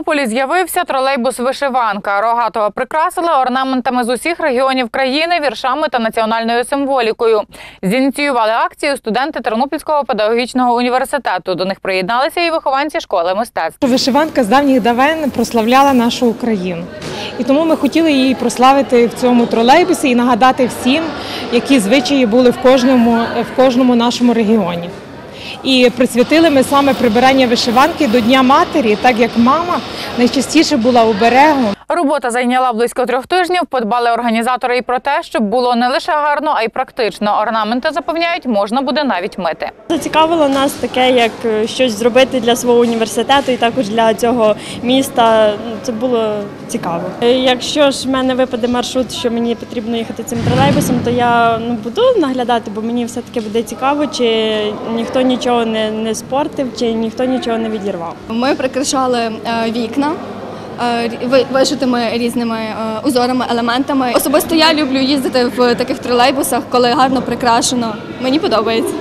Тернополі з'явився тролейбус вишиванка. Рогатого прикрасили орнаментами з усіх регіонів країни, віршами та національною символікою. Зініціювали акцію студенти Тернопільського педагогічного університету. До них приєдналися і вихованці школи мистецтв. Вишиванка з давніх давен прославляла нашу Україну. І тому ми хотіли її прославити в цьому тролейбусі і нагадати всім, які звичаї були в кожному, в кожному нашому регіоні. І присвятили ми саме прибирання вишиванки до Дня матері, так як мама найчастіше була оберегом. Робота зайняла близько трьох тижнів. Подбали організатори і про те, щоб було не лише гарно, а й практично. Орнаменти запевняють, можна буде навіть мити. Зацікавило нас таке, як е, щось зробити для свого університету і також для цього міста. Ну, Це було цікаво. Е, Якщо ж в мене випаде маршрут, що мені потрібно їхати цим тролейбусом, то я ну, буду наглядати, бо мені все-таки буде цікаво, чи ніхто нічого не, не спортив, чи ніхто нічого не відірвав. Ми прикрашали е, вікна е, вишитими різними е, узорами, елементами. Особисто я люблю їздити в таких тролейбусах, коли гарно прикрашено. Мені подобається.